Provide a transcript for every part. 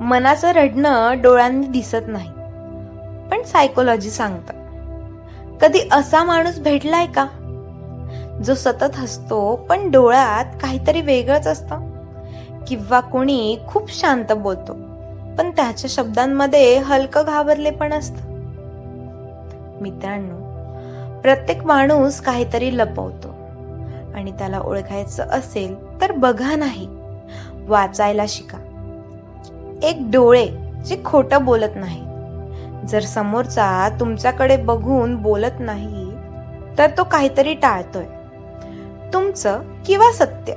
मनाचं रडणं डोळ्यांनी दिसत नाही. पण सायकोलॉजी सांगतं. कधी असा माणूस भेटलाय का? जो सतत हसतो पण डोळ्यात काहीतरी वेगळंच असतं. किंवा कोणी खूप शांत बोलतो पण त्याच्या शब्दांमध्ये हलकं घाबरले पण असतं. मित्रांनो प्रत्येक माणूस काहीतरी लपवतो. आणि त्याला ओळखायचं असेल तर बघा नाही. वाचायला शिका. एक डोळे जे खोटं बोलत नाही. जर समोरचा तुमच्याकडे बघून बोलत नाही तर तो काहीतरी टाळतोय. तुमचं किंवा सत्य.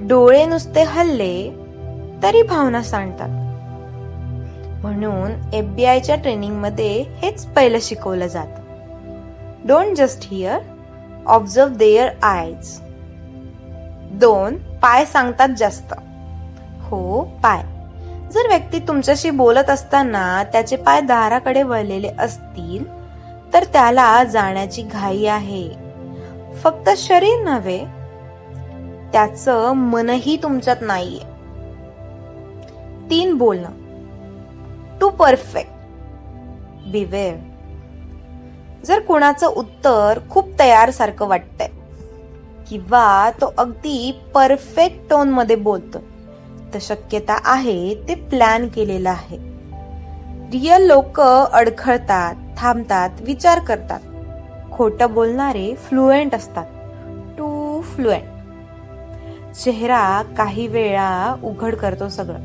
डोळे नुसते हल्ले तरी भावना सांडतात. म्हणून एफबीआयच्या ट्रेनिंगमध्ये हेच पहिलं शिकवलं जातं. Don't just hear observe their eyes दोन पाय सांगतात जास्त. हो पाय. जर व्यक्ती तुमच्याशी बोलत असताना त्याचे पाय दाराकडे वळलेले असतील तर त्याला जाण्याची घाई आहे. फक्त शरीर नव्हे त्याचं मनही तुमच्यात नाहीये. तीन बोलणं. टू परफेक्ट बिवेअर जर कुणाचं उत्तर खूप तयार सारखं वाटतंय किंवा तो अगदी परफेक्ट टोनमध्ये बोलतो तर शक्यता आहे ते प्लॅन केलेलं आहे. रिअल लोक अडखळतात थांबतात विचार करतात. खोटं बोलणारे फ्लुएंट असतात. टू फ्लुएंट चेहरा काही वेळा उघड करतो सगळं.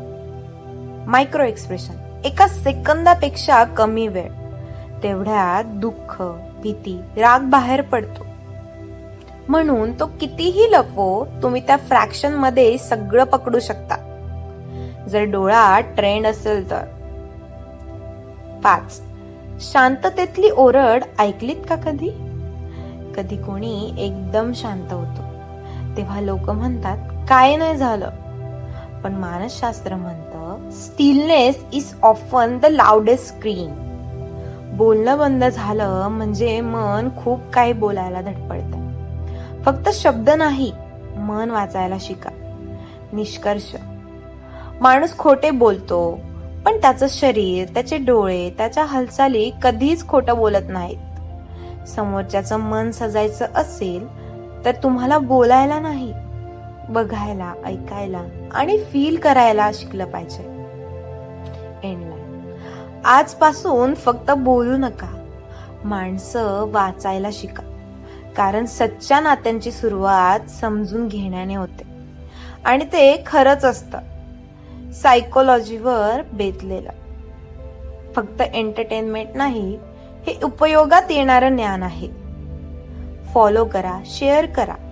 मायक्रो एक्सप्रेशन एका सेकंदापेक्षा कमी वेळ. तेवढ्यात दुःख भीती राग बाहेर पडतो. म्हणून तो कितीही लपो तुम्ही त्या फ्रॅक्शनमध्ये सगळं पकडू शकता. जर डोळा ट्रेंड असेल तर. पाच. शांततेतली ओरड ऐकलीत का कधी? कधी कोणी एकदम शांत होतो. तेव्हा लोक म्हणतात काय नाही झालं. पण मानसशास्त्र म्हणतं stillness is often the loudest scream बोलणं बंद झालं म्हणजे मन खूप काही बोलायला धडपडतं. फक्त शब्द नाही मन वाचायला शिका. निष्कर्ष. माणूस खोटे बोलतो. पण त्याचं शरीर त्याचे डोळे त्याच्या हालचाली कधीच खोटं बोलत नाहीत. समोरच्याचं मन सजायचं असेल तर तुम्हाला बोलायला नाही. बघायला ऐकायला आणि फील करायला शिकलं पाहिजे. आजपासून फक्त बोलू नका. माणसं वाचायला शिका. कारण सच्च्या नात्यांची सुरुवात समजून घेण्याने होते. आणि ते खरंच असतं. सायकोलॉजीवर बेतलेलं फक्त एंटरटेनमेंट नाही हे उपयोगात येणारं ज्ञान आहे. फॉलो करा शेअर करा.